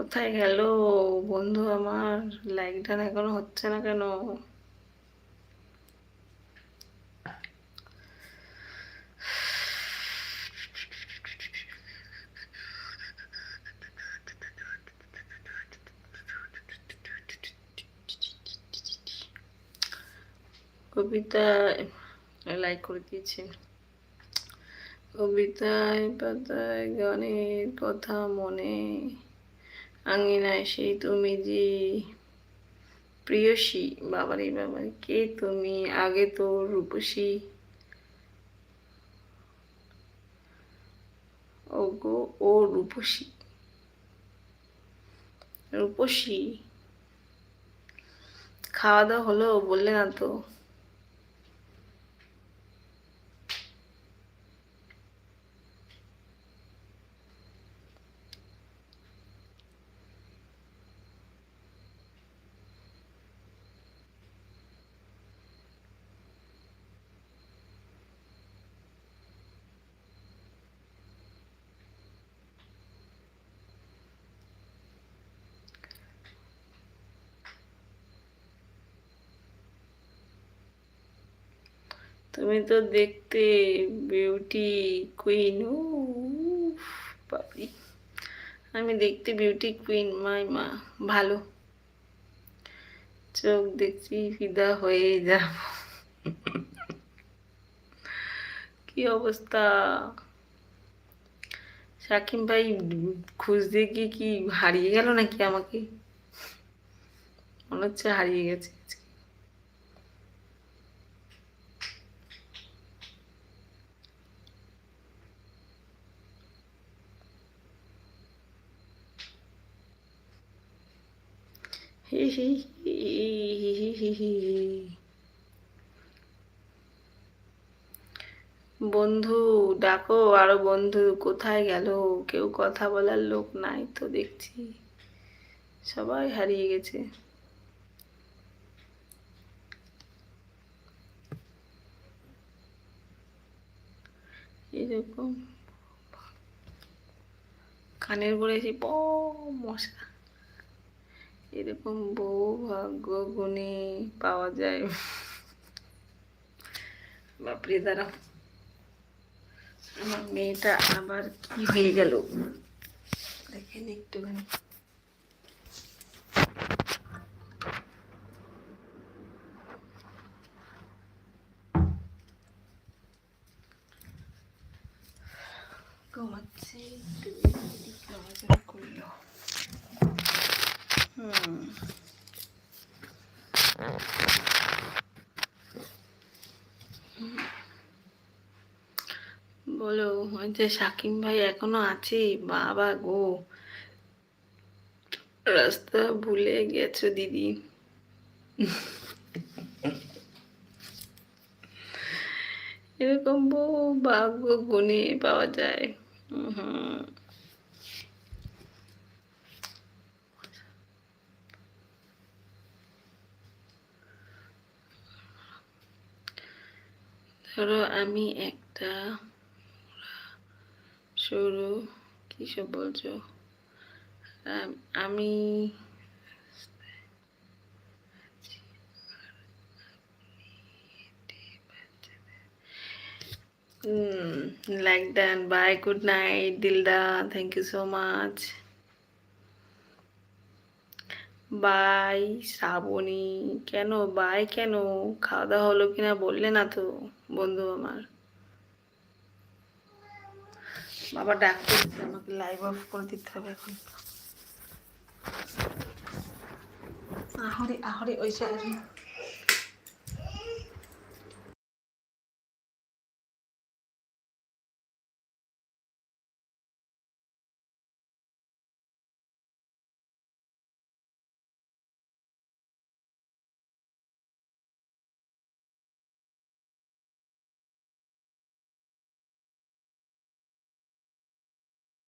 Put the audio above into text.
কোথায় গেল বন্ধু আমার? লাইক লাইকটা এখনও হচ্ছে না কেন? কবিতা লাইক করে দিয়েছে। কবিতায় পাতায় গানের কথা মনে আঙিনায় সেই তুমি যে প্রিয়সী, বাবারি বাবারি, কে তুমি? আগে তো রূপসী। ও ও রূপসী। রূপসী? খাওয়া দাওয়া হলো বললে না তো? তুমি তো দেখতে বিউটি কুইন ও বাপরি। আমি দেখতে বিউটি কুইন মাই মা, ভালো। চোখ দেখছি ফিদা হয়ে যাব। কি অবস্থা? সাকিম ভাই, খুঁজতে গিয়ে কি হারিয়ে গেল নাকি আমাকে? মনে হচ্ছে হারিয়ে গেছে বন্ধু, ডাকো, আরও বন্ধু, কোথায় গেল? কেউ কথা বলার লোক নাই তো দেখছি। সবাই হারিয়ে গেছে। এরকম। কানের পরে এসে মশা। এরকম বউ ভাগ্য গুণে পাওয়া যায় বাপরে দাঁড়াও আমার মেয়েটা আবার কি হয়ে গেল দেখেন একটুখানি ঘুমাচ্ছে একটু নড়াচড়া করল হুম বলো, ওই যে সাকিম ভাই এখনও আছি, বাবা গো। রাস্তা ভুলে গেছো দিদি। এরকম বউ ভাগ্য গুণে পাওয়া যায়। হুম। ধরো আমি একটা সরু কী সব বলছো? আম- like done bye good night Dilda thank you so much bye, Shrabani, কেন বাই, কেন? খাওয়া দাওয়া হলো কিনা বললে না তো, বন্ধু আমার। বাবা ডাক আমাকে লাইভ অফ করে দিতে হবে এখন। আহরে আহরে, ওই সাইডে